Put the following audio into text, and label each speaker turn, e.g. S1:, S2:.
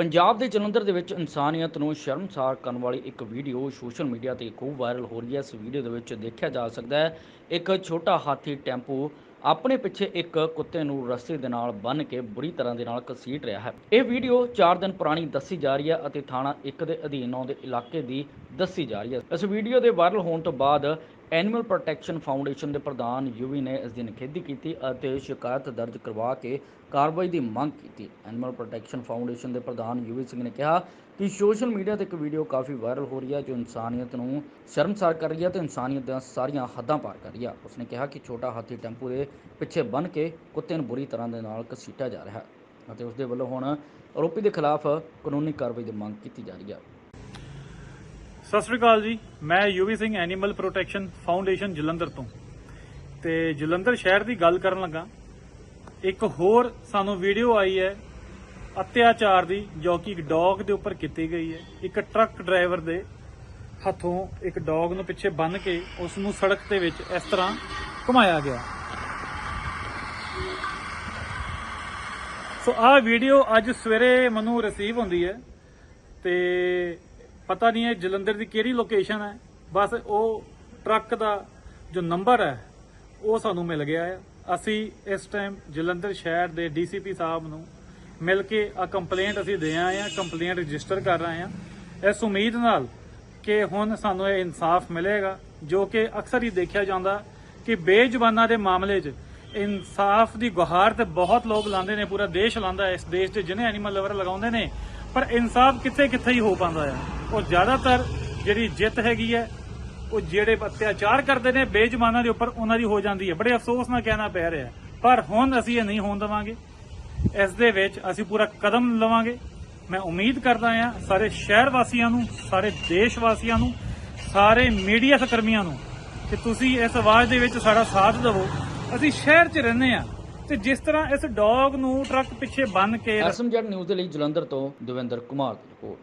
S1: ਪੰਜਾਬ ਦੇ ਜਲੰਧਰ ਦੇ ਵਿੱਚ ਇਨਸਾਨੀਅਤ ਨੂੰ ਸ਼ਰਮਸਾਰ ਕਰਨ ਵਾਲੀ ਇੱਕ ਵੀਡੀਓ ਸੋਸ਼ਲ ਮੀਡੀਆ ਤੇ ਖੂਬ ਵਾਇਰਲ ਹੋ ਰਹੀ ਹੈ। ਇਸ ਵੀਡੀਓ ਦੇ ਵਿੱਚ ਦੇਖਿਆ ਜਾ ਸਕਦਾ ਹੈ, ਇੱਕ ਛੋਟਾ ਹਾਥੀ ਟੈਂਪੂ ਆਪਣੇ ਪਿੱਛੇ ਇੱਕ ਕੁੱਤੇ ਨੂੰ ਰੱਸੇ ਦੇ ਨਾਲ ਬੰਨ੍ਹ ਕੇ ਬੁਰੀ ਤਰ੍ਹਾਂ ਦੇ ਨਾਲ ਘਸੀਟ ਰਿਹਾ ਹੈ। ਇਹ ਵੀਡੀਓ 4 ਦਿਨ ਪੁਰਾਣੀ ਦੱਸੀ ਜਾ ਰਹੀ ਹੈ ਅਤੇ ਥਾਣਾ 1 ਦੇ ਅਧੀਨ ਆਉਂਦੇ ਇਲਾਕੇ ਦੀ ਦੱਸੀ ਜਾ ਰਹੀ ਹੈ। ਇਸ ਵੀਡੀਓ ਦੇ ਵਾਇਰਲ ਹੋਣ ਤੋਂ ਬਾਅਦ ਐਨੀਮਲ ਪ੍ਰੋਟੈਕਸ਼ਨ ਫਾਊਂਡੇਸ਼ਨ ਦੇ ਪ੍ਰਧਾਨ ਯੂਵੀ ਨੇ ਇਸ ਦੀ ਨਿਖੇਧੀ ਕੀਤੀ ਅਤੇ ਸ਼ਿਕਾਇਤ ਦਰਜ ਕਰਵਾ ਕੇ ਕਾਰਵਾਈ ਦੀ ਮੰਗ ਕੀਤੀ। ਐਨੀਮਲ ਪ੍ਰੋਟੈਕਸ਼ਨ ਫਾਊਂਡੇਸ਼ਨ ਦੇ ਪ੍ਰਧਾਨ ਯੂਵੀ ਸਿੰਘ ਨੇ ਕਿਹਾ ਕਿ ਸੋਸ਼ਲ ਮੀਡੀਆ ਤੇ ਇੱਕ ਵੀਡੀਓ ਕਾਫੀ ਵਾਇਰਲ ਹੋ ਰਹੀ ਹੈ ਜੋ ਇਨਸਾਨੀਅਤ ਨੂੰ ਸ਼ਰਮਸਾਰ ਕਰ ਰਹੀ ਹੈ ਤੇ ਇਨਸਾਨੀਅਤ ਦੀਆਂ ਸਾਰੀਆਂ ਹੱਦਾਂ ਪਾਰ ਕਰ ਰਹੀ ਹੈ। ਉਸਨੇ ਕਿਹਾ ਕਿ ਛੋਟਾ ਹਾਥੀ ਟੈਂਪੂ ਦੇ ਪਿੱਛੇ ਬੰਨ੍ਹ ਕੇ ਕੁੱਤੇ ਨੂੰ ਬੁਰੀ ਤਰ੍ਹਾਂ ਦੇ ਨਾਲ ਘਸੀਟਿਆ ਜਾ ਰਿਹਾ ਹੈ ਅਤੇ ਉਸ ਦੇ ਵੱਲੋਂ ਹੁਣ ਆਰੋਪੀ ਦੇ ਖਿਲਾਫ ਕਾਨੂੰਨੀ ਕਾਰਵਾਈ ਦੀ ਮੰਗ ਕੀਤੀ ਜਾ ਰਹੀ ਹੈ।
S2: ਸਤਿ ਸ੍ਰੀ ਅਕਾਲ ਜੀ। ਮੈਂ Yuvi Singh animal protection foundation Jalandhar ਤੋਂ। ਤੇ ਜਲੰਧਰ ਸ਼ਹਿਰ ਦੀ ਗੱਲ ਕਰਨ ਲੱਗਾ। ਇੱਕ ਹੋਰ ਸਾਨੂੰ ਵੀਡੀਓ ਆਈ ਹੈ ਅਤਿਆਚਾਰ ਦੀ, ਜੋ ਕਿ ਇੱਕ ਡੌਗ ਦੇ ਉੱਪਰ ਕੀਤੀ ਗਈ ਹੈ। ਇੱਕ ਟਰੱਕ ਡਰਾਈਵਰ ਦੇ ਹੱਥੋਂ ਇੱਕ ਡੌਗ ਨੂੰ ਪਿੱਛੇ ਬੰਨ੍ਹ ਕੇ ਉਸ ਨੂੰ ਸੜਕ ਦੇ ਵਿੱਚ ਇਸ ਤਰ੍ਹਾਂ ਘੁਮਾਇਆ ਗਿਆ। ਸੋ ਆਹ ਵੀਡੀਓ ਅੱਜ ਸਵੇਰੇ ਮੈਨੂੰ ਰਿਸੀਵ ਹੁੰਦੀ ਹੈ। ਤੇ ਪਤਾ ਨਹੀਂ ਹੈ ਜਲੰਧਰ ਦੀ ਕਿਹੜੀ ਲੋਕੇਸ਼ਨ ਹੈ। ਬਸ ਉਹ ਟਰੱਕ ਦਾ ਜੋ ਨੰਬਰ ਹੈ, ਉਹ ਸਾਨੂੰ ਮਿਲ ਗਿਆ ਹੈ। ਅਸੀਂ ਇਸ ਟਾਈਮ ਜਲੰਧਰ ਸ਼ਹਿਰ ਦੇ ਡੀਸੀਪੀ ਸਾਹਿਬ ਨੂੰ ਮਿਲ ਕੇ ਆ ਕੰਪਲੇਂਟ ਅਸੀਂ ਦੇ ਆਏ ਹਾਂ ਕੰਪਲੇਂਟ ਰਜਿਸਟਰ ਕਰ ਰਹੇ ਹਾਂ। ਇਸ ਉਮੀਦ ਨਾਲ ਕਿ ਹੁਣ ਸਾਨੂੰ ਇਹ ਇਨਸਾਫ ਮਿਲੇਗਾ, ਜੋ ਕਿ ਅਕਸਰ ਹੀ ਦੇਖਿਆ ਜਾਂਦਾ ਕਿ ਬੇਜ਼ੁਬਾਨਾਂ ਦੇ ਮਾਮਲੇ 'ਚ ਇਨਸਾਫ ਦੀ ਗੁਹਾਰ ਤੇ ਬਹੁਤ ਲੋਕ ਲਾਉਂਦੇ ਨੇ, ਪੂਰਾ ਦੇਸ਼ ਲਾਉਂਦਾ ਇਸ ਦੇਸ਼ 'ਚ ਜਿਹਨੇ ਐਨੀਮਲ ਲਵਰ ਲਗਾਉਂਦੇ ਨੇ। ਪਰ ਇਨਸਾਫ ਕਿੱਥੇ ਕਿੱਥੇ ਹੀ ਹੋ ਪਾਉਂਦਾ ਆ। ਉਹ ਜ਼ਿਆਦਾਤਰ ਜਿਹੜੀ ਜਿੱਤ ਹੈਗੀ ਹੈ, ਉਹ ਜਿਹੜੇ ਅਤਿਆਚਾਰ ਕਰਦੇ ਨੇ, ਬੇਜਮਾਨਾਂ ਦੇ ਉੱਪਰ ਉਹਨਾਂ ਦੀ ਹੋ ਜਾਂਦੀ ਹੈ। ਬੜੇ ਅਫਸੋਸ ਨਾਲ ਕਹਿਣਾ ਪੈ ਰਿਹਾ ਪਰ ਹੁਣ ਅਸੀਂ ਇਹ ਨਹੀਂ ਹੋਣ ਦੇਵਾਂਗੇ। ਇਸ ਦੇ ਵਿੱਚ ਅਸੀਂ ਪੂਰਾ ਕਦਮ ਲਵਾਂਗੇ। ਮੈਂ ਉਮੀਦ ਕਰਦਾ ਹਾਂ, ਸਾਰੇ ਸ਼ਹਿਰ ਵਾਸੀਆਂ ਨੂੰ, ਸਾਰੇ ਦੇਸ਼ ਵਾਸੀਆਂ ਨੂੰ, ਸਾਰੇ ਮੀਡੀਆ ਸਕਰਮੀਆਂ ਨੂੰ, ਕਿ ਤੁਸੀਂ ਇਸ ਆਵਾਜ਼ ਦੇ ਵਿੱਚ ਸਾਡਾ ਸਾਥ ਦਿਵੋ। ਅਸੀਂ ਸ਼ਹਿਰ 'ਚ ਰਹਿੰਦੇ ਆ ਤੇ ਜਿਸ ਤਰ੍ਹਾਂ ਇਸ ਡੌਗ ਨੂੰ ਟਰੱਕ ਪਿੱਛੇ ਬੰਨ ਕੇ
S1: ਐਸਐਮਜੈਡ ਨਿਊਜ਼ ਦੇ ਲਈ ਜਲੰਧਰ ਤੋਂ ਦਵਿੰਦਰ ਕੁਮਾਰ ਦੀ ਰਿਪੋਰਟ।